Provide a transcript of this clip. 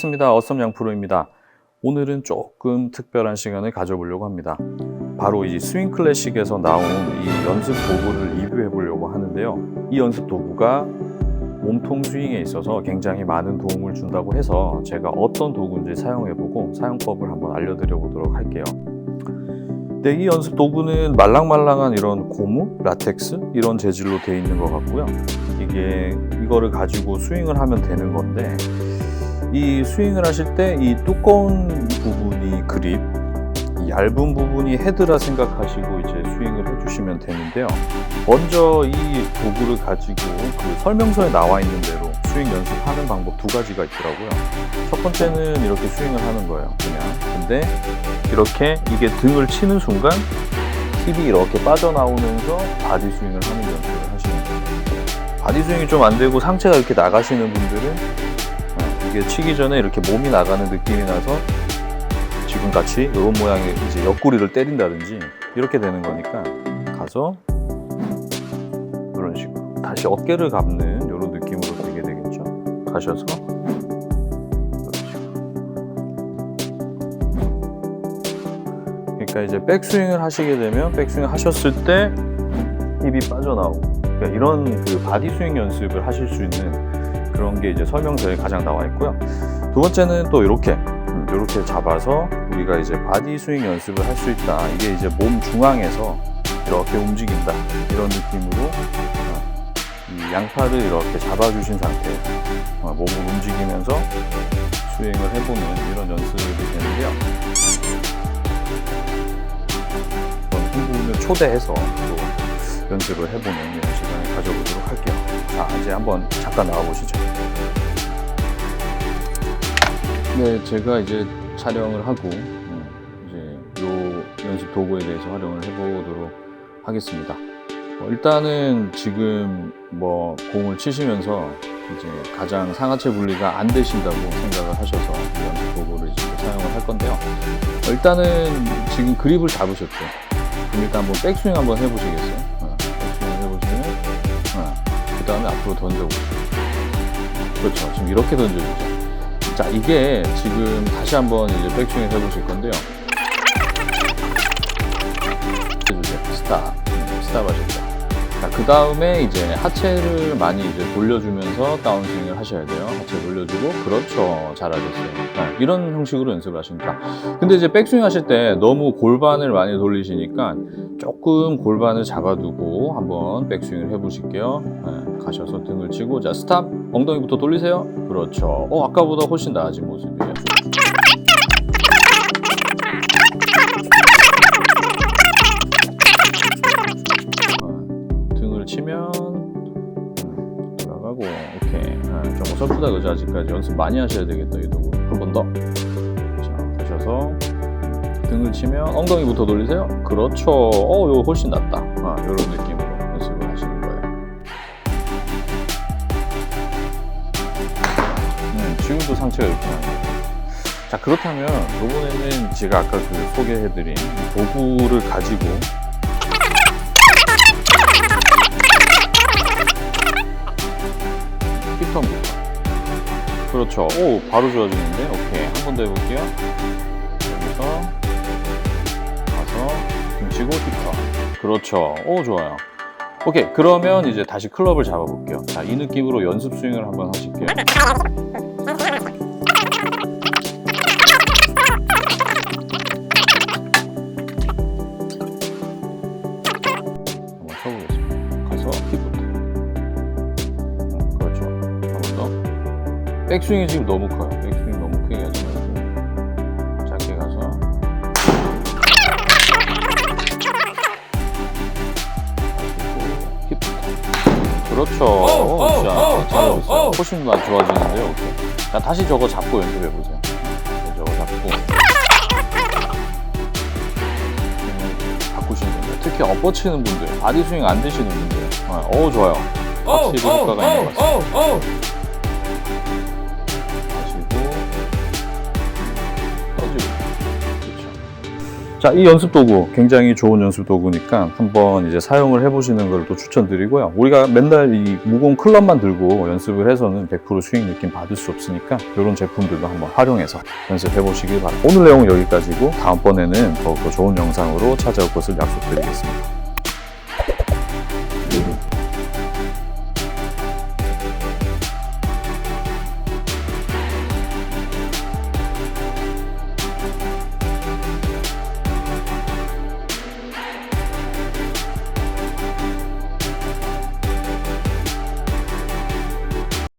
반갑습니다. 어썸 양 프로입니다. 오늘은 조금 특별한 시간을 가져보려고 합니다. 바로 이 스윙 클래식에서 나온 이 연습 도구를 리뷰해 보려고 하는데요. 이 연습 도구가 몸통 스윙에 있어서 굉장히 많은 도움을 준다고 해서 제가 어떤 도구인지 사용해 보고 사용법을 한번 알려드려 보도록 할게요. 네, 이 연습 도구는 말랑말랑한 이런 고무, 라텍스 이런 재질로 되어 있는 것 같고요. 이게 이거를 가지고 스윙을 하면 되는 건데 이 스윙을 하실 때 이 두꺼운 부분이 그립, 이 얇은 부분이 헤드라 생각하시고 이제 스윙을 해주시면 되는데요. 먼저 이 도구를 가지고 그 설명서에 나와 있는 대로 스윙 연습하는 방법 두 가지가 있더라고요. 첫 번째는 이렇게 스윙을 하는 거예요. 그냥. 근데 이렇게 이게 등을 치는 순간 힙이 이렇게 빠져나오면서 바디 스윙을 하는 연습을 하시는 거예요. 바디 스윙이 좀 안 되고 상체가 이렇게 나가시는 분들은 어, 이게 치기 전에 이렇게 몸이 나가는 느낌이 나서 지금 같이 이런 모양의 이제 옆구리를 때린다든지 이렇게 되는 거니까 가서 이런 식으로 다시 어깨를 감는 이런 느낌으로 되게 되겠죠. 가셔서. 그러니까 이제 백스윙을 하시게 되면 백스윙 하셨을 때 힙이 빠져나오고 그러니까 이런 그 바디 스윙 연습을 하실 수 있는 그런 게 이제 설명서에 가장 나와 있고요. 두 번째는 또 이렇게 이렇게 잡아서 우리가 이제 바디 스윙 연습을 할 수 있다. 이게 이제 몸 중앙에서 이렇게 움직인다. 이런 느낌으로 어, 이 양팔을 이렇게 잡아주신 상태에서 어, 몸을 움직이면서 스윙을 해보는 이런 연습이 되는데요. 그런 후보를 초대해서 또 연습을 해보는 이런 시간을 가져보도록 할게요. 자, 이제 한번 잠깐 나와보시죠. 네, 제가 이제 촬영을 하고 음, 이제 요 연습 도구에 대해서 활용을 해보도록 하겠습니다. 어, 일단은 지금 뭐 공을 치시면서 이제 가장 상하체 분리가 안 되신다고 생각을 하셔서 이 연습 도구를 이제 사용을 할 건데요. 어, 일단은 지금 그립을 잡으셨죠. 그럼 일단 한번 백스윙 한번 해보시겠어요? 앞으로 던져보세요. 그렇죠. 지금 이렇게 던져주죠. 자, 이게 지금 다시 한번 이제 백스윙 해보실 건데요. 해주세요. 스탑. 음, 스탑 하셨죠. 자, 그 다음에 이제 하체를 많이 이제 돌려주면서 다운스윙을 하셔야 돼요. 하체 돌려주고, 그렇죠. 잘하셨어요. 네, 이런 형식으로 연습을 하십니다. 근데 이제 백스윙 하실 때 너무 골반을 많이 돌리시니까 조금 골반을 잡아두고 한번 백스윙을 해보실게요. 네, 가셔서 등을 치고, 자, 스탑. 엉덩이부터 돌리세요. 그렇죠. 어, 아까보다 훨씬 나아진 모습이에요. 음, 돌아가고 오케이. 아, 조금 서프다 그죠 아직까지? 연습 많이 하셔야 되겠다 이 도구. 한 번 더자 가셔서 등을 치면 엉덩이부터 돌리세요. 그렇죠. 어 이거 훨씬 낫다. 아, 이런 느낌으로 연습을 하시는 거예요. 음, 지금도 상체가 이렇게 나요. 자 그렇다면 이번에는 제가 아까 그 소개해드린 이 도구를 가지고 그렇죠. 오 바로 좋아지는데? 오케이. 한 번 더 해볼게요. 여기서 가서 등치고 피턴 그렇죠. 오 좋아요. 오케이. 그러면 이제 다시 클럽을 잡아볼게요. 자 이 느낌으로 연습 스윙을 한번 하실게요 백스윙이 지금 너무 커요. 백스윙 너무 크게 하지 말고 작게 가서. 힙부터 그렇죠. 오, 오, 자 오, 잘하고 있어요. 훨씬 좋아지는데요. 오케이. 자 다시 저거 잡고 연습해 보세요. 네, 저거 잡고. 음, 바꾸시는 분들 특히 엎어 치는 분들 바디 스윙 안 되시는 분들. 어, 어 좋아요. 오, 확실히 오, 효과가 있는 것 같습니 자, 이 연습 도구 굉장히 좋은 연습 도구니까 한번 이제 사용을 해보시는 걸 또 추천드리고요. 우리가 맨날 이 무거운 클럽만 들고 연습을 해서는 100% 스윙 느낌 받을 수 없으니까 이런 제품들도 한번 활용해서 연습해 보시길 바랍니다. 오늘 내용은 여기까지고 다음번에는 더욱더 좋은 영상으로 찾아올 것을 약속드리겠습니다.